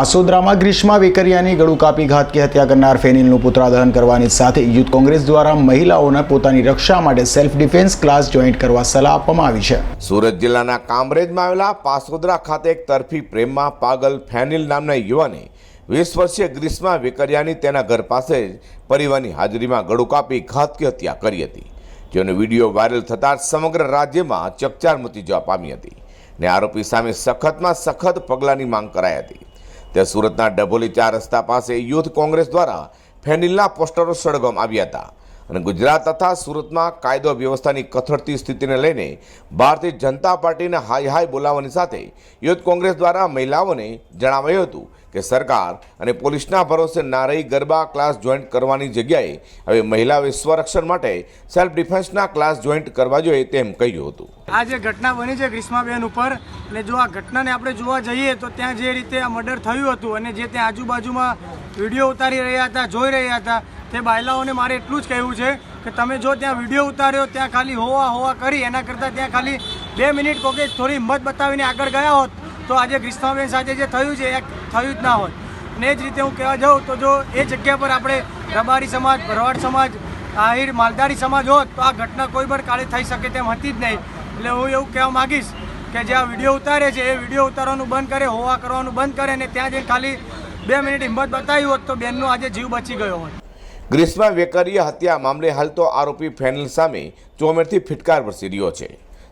આસોદરામાં ગ્રીષ્મા વેકરિયાની ગળું કાપી ઘાતકી હત્યા કરનાર ફેનિલનું પુત્રાદહન કરવાની સાથે યુથ કોંગ્રેસ દ્વારા મહિલાઓને પોતાની રક્ષા માટે સેલ્ફ ડિફેન્સ ક્લાસ જોઈન્ટ કરવા સલાહ આપવામાં આવી છે. સુરત જિલ્લાના કામરેજમાં આવેલા પાસોદરા ખાતે એક તરફી પ્રેમમાં પાગલ ફેનિલ નામના યુવાને વીસ વર્ષીય ગ્રીષ્મા વેકરિયાની તેના ઘર પાસે જ પરિવારની હાજરીમાં ગળું કાપી ઘાતકી હત્યા કરી હતી. જેનો વીડિયો વાયરલ થતાં સમગ્ર રાજ્યમાં ચકચાર મચી જવા પામી હતી ને આરોપી સામે સખતમાં સખત પગલાંની માંગ કરાઈ હતી. તે સુરતના ડભોલી ચાર રસ્તા પાસે યુથ કોંગ્રેસ દ્વારા ફેનિલના પોસ્ટરો સળગવામાં આવ્યા હતા. અને ગુજરાત તથા સુરતમાં કાયદો વ્યવસ્થાની કથળતી સ્થિતિને લઈને ભારતીય જનતા પાર્ટીને હાય હાય બોલાવવાની સાથે યુથ કોંગ્રેસ દ્વારા મહિલાઓને જણાવાયું હતું કે સરકાર અને પોલીસના ભરોસે ના રહી ગરબા ક્લાસ જોઈન્ટ કરવાની જગ્યાએ હવે મહિલાઓએ સ્વરક્ષણ માટે સેલ્ફ ડિફેન્સના ક્લાસ જોઈન્ટ કરવા જોઈએ તેમ કહ્યું હતું. આ જે ઘટના બની છે ગ્રીષ્માબેન ઉપર, અને જો આ ઘટનાને આપણે જોવા જઈએ તો ત્યાં જે રીતે આ મર્ડર થયું હતું અને જે ત્યાં આજુબાજુમાં વીડિયો ઉતારી રહ્યા હતા, જોઈ રહ્યા હતા તે બાયલાઓને મારે એટલું જ કહેવું છે કે તમે જો ત્યાં વીડિયો ઉતાર્યો, ત્યાં ખાલી હોવા હોવા કરી, એના કરતાં ત્યાં ખાલી બે મિનિટ કોકે થોડી હિંમત બતાવીને આગળ ગયા હોત, તો આજે ગ્રીષ્માબેન સાથે જે થયું છે, એ થયું જ ના હોત. અને એ જ રીતે હું કહેવા જાઉં, તો જો એ જગ્યા પર આપણે રબારી સમાજ, ભરવાડ સમાજ, આહિર, માલધારી સમાજ હોત, તો આ ઘટના કોઈ પણ કાળે થઈ શકે તેમ હતી જ નહીં. એટલે હું એવું કહેવા માગીશ કે જે આ વીડિયો ઉતારે છે, એ વીડિયો ઉતારવાનું બંધ કરે, હોવા કરવાનું બંધ કરે, અને ત્યાં જઈને ખાલી બે મિનિટ હિંમત બતાવી હોત, તો બેનનો આજે જીવ બચી ગયો હોત. ગ્રીષ્મા વેકરીય હત્યા મામલે હાલ તો આરોપી ફેનલ સામે ચોમેરથી ફિટકાર વરસી રહ્યો છે.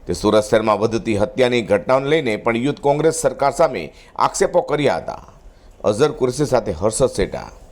તે સુરત શહેરમાં વધતી હત્યાની ઘટનાઓને લઈને પણ યુથ કોંગ્રેસ સરકાર સામે આક્ષેપો કર્યા હતા. અઝર કુરશી સાથે હર્ષદ સેટા.